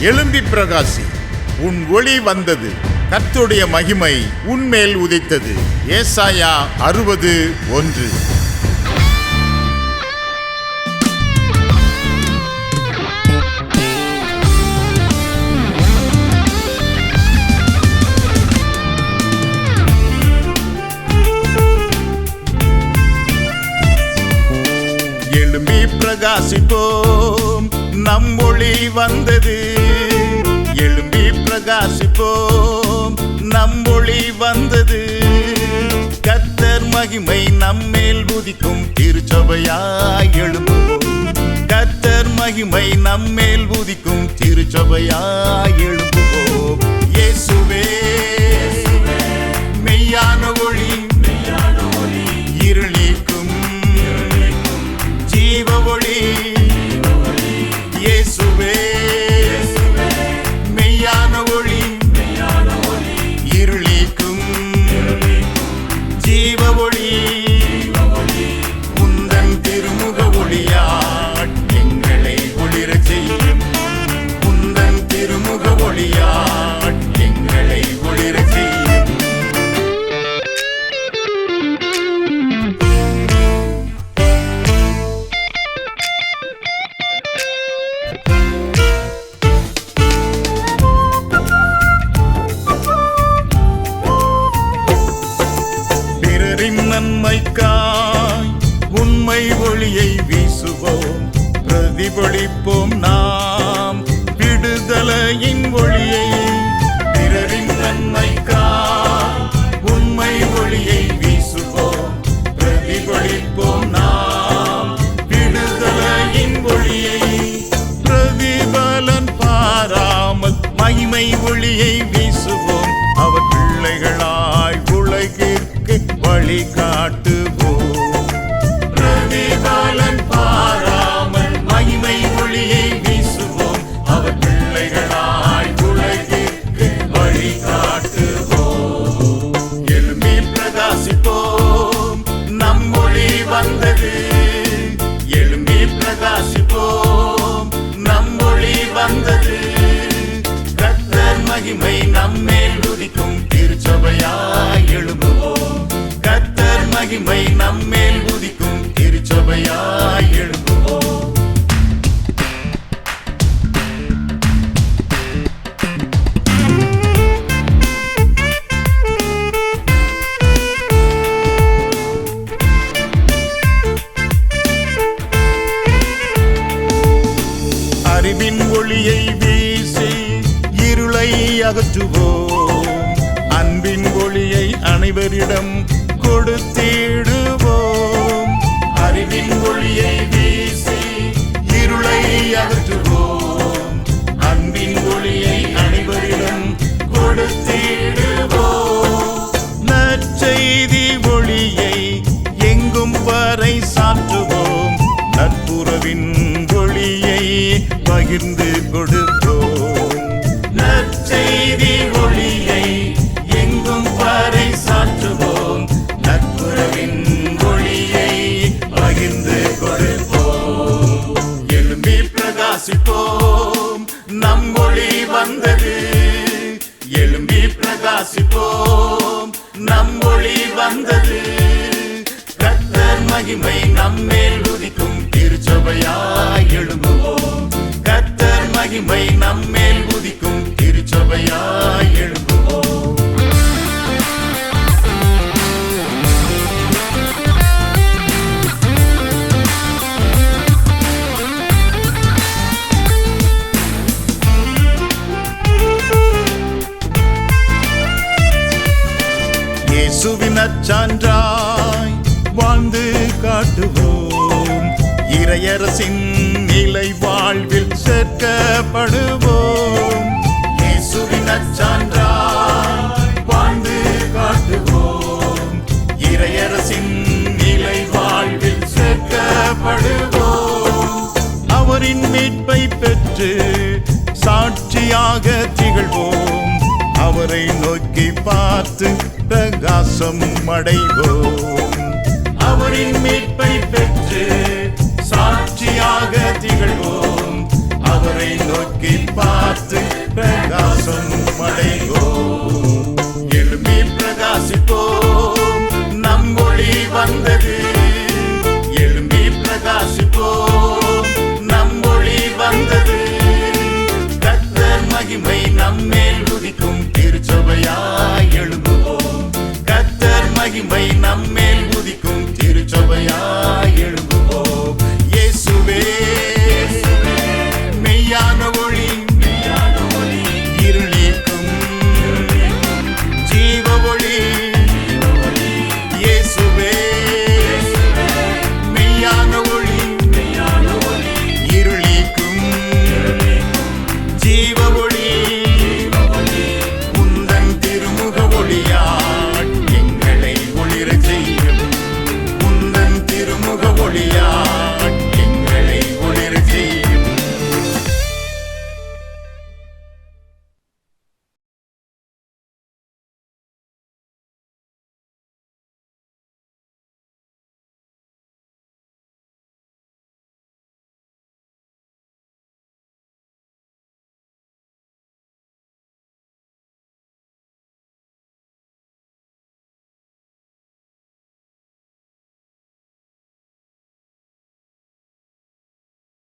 எழும்பி பிரகாசி உன் ஒளி வந்தது. கத்துடைய மகிமை உன்மேல் உதித்தது. ஏசாயா அறுபது ஒன்று. எழும்பி பிரகாசிப்போம். நம் ஒளி வந்தது. எழும்பி பிரகாசிப்போம் நம் ஒளி வந்தது. கத்தர் மகிமை நம்மேல் உதிக்கும் திருச்சபையாய் எழும்புவோம். கத்தர் மகிமை நம்மேல் உதிக்கும் திருச்சபையாய் எழு திருமுக எங்களை ஒளிரச் செய்யும் பிறரின் நன்மைக்காய் உண்மை ஒளியை வீசுவோம் பிரதிபலிப்போம் நான் ஒளியை பிறரின் நன்மைக்காய். உண்மை ஒளியை வீசுவோம் பிரதிபலிப்போம் நாம். விடுதலையின் ஒளியை பிரதிபலன் பாராமல் மகிமை ஒளியை வீசுவோம். அவர் பிள்ளைகளாய் உலகிற்கு மகிமை நம்மேல் உதிக்கும் திருச்சபையாய் எழும்புவோம். கத்தர் மகிமை நம்மேல் உதிக்கும் திருச்சபையாய் எழும்புவோம். அகற்றுவோம். அன்பின் ஒளியை அனைவரிடம் கொடுத்திடுவோம். அறிவின் ஒளியை வீசி இருளை அகற்றுவோம். அன்பின் ஒளியை அனைவரிடம் கொடுத்திடுவோம். நற்செய்தி ஒளியை எங்கும் வரை சாற்றுவோம். நட்புறவின் ஒளியை பகிர்ந்து மகிமை நம்மேல் உதிக்கும் திருச்சபையாய் எழும்புவோம். இயேசுவின் அச்சான்றாய் வாழ்ந்து காட்டுவோம். இறையரசின் நிலை வாழ்வில் சேர்க்கப்படுவோம். இயேசுவின் அச்சான்றாய் வாழ்ந்து காட்டுவோம். இறையரசின் நிலை வாழ்வில் சேர்க்கப்படுவோம். அவரின் மீட்பை பெற்று சாட்சியாக திகழ்வோம். அவரை நோக்கி பார்த்து பிரகாசம் அடைவோம். அவரின் மீட்பை பெற்று சாட்சியாக திகழ்வோம். அவரை நோக்கி பார்த்து